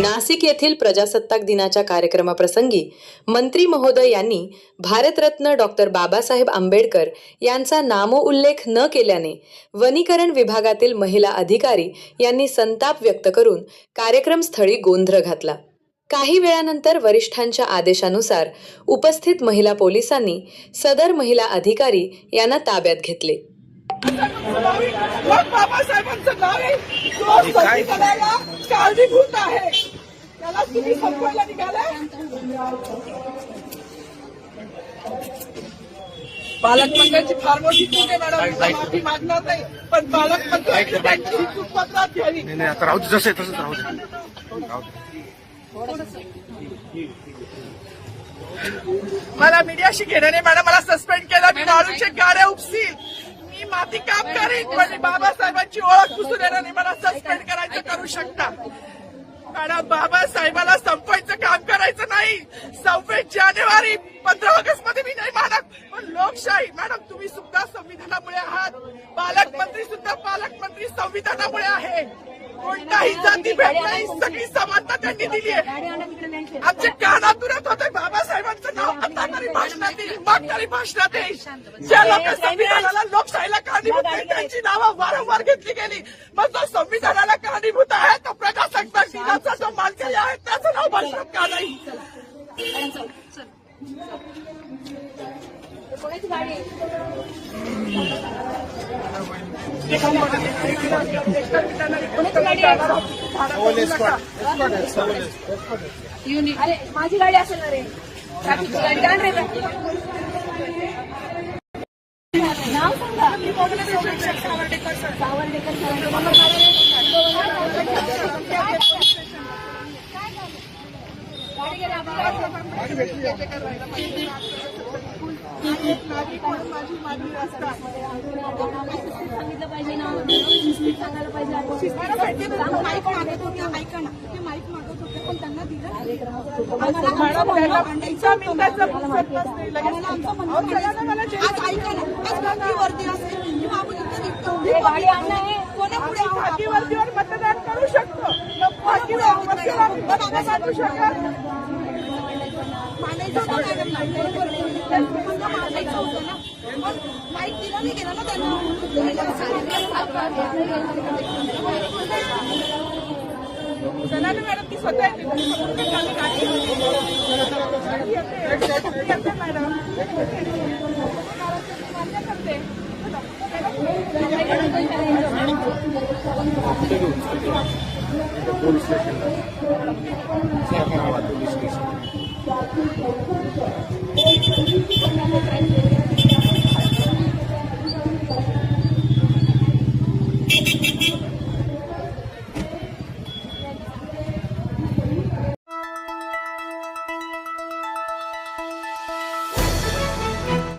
नाशिक येथील प्रजासत्ताक दिनाच्या कार्यक्रमाप्रसंगी मंत्री महोदय यांनी भारतरत्न डॉक्टर बाबासाहेब आंबेडकर यांचा नामोल्लेख न केल्याने वनीकरण विभागातील महिला अधिकारी यांनी संताप व्यक्त करून कार्यक्रमस्थळी गोंधळ घातला. काही वेळानंतर वरिष्ठांच्या आदेशानुसार उपस्थित महिला पोलिसांनी सदर महिला अधिकारी यांना ताब्यात घेतले. बाबासाहेबांचं नाव आहे. आहे. त्याला तुम्ही संपवायला निघालाय पालकमंत्र्यांची फार मोठी चूक आहे मॅडम. माफी मागणार नाही पण पालकमंत्र्यांची त्यांची ही चूक पत्रात घ्यावी नाही नाही आता राहू दे जसं आहे तसंच राहू दे. राहू दे. मला मीडियाशी घेणं नाही मॅडम. मला सस्पेंड केलं. मी मारूचे गाड्या उपसील. मी माती काम करीन पण बाबासाहेबांची ओळख पुसून येणार नाही. मला सस्पेंड करायचं करू शकता. मॅडम बाबासाहेबाला संपवायचं काम करायचं नाही. सव्वीस जानेवारी पंधरा ऑगस्टमध्ये मी नाही मानत. पण लोकशाही मॅडम तुम्ही सुद्धा संविधानामुळे आहात. पालकमंत्री सुद्धा पालकमंत्री संविधानामुळे आहे. कोणताही जाती भेट नाही. सगळी समानता त्यांनी दिली आहे. आमच्या कानातूनच होते बाबा. भाषणात येईल मग तरी भाषणात येईल ज्या लोक संविधानाला लोकशाहीला कारणीभूत आहेत त्यांची नावं वारंवार घेतली गेली. मग जो संविधानाला कारणीभूत आहे तो प्रजासत्ताक दिनाचा जो मानकरी आहे त्याचं नाव भाषणात का नाही? अरे माझी गाडी असेल ना रे. नाव सांगा सावर्डेकर सावर्डेकर सांगितलं पाहिजे. सांगायला पाहिजे ते पण त्यांना असते मतदान करू शकतो करू शकत होतं ना. त्यांना माईक दिलं नाही गेलं ना चला ना मॅडम ती स्वतः येते तुम्ही फक्त खाली गाडी येते. येते मॅडम मान्य करते पोलीस स्टेशन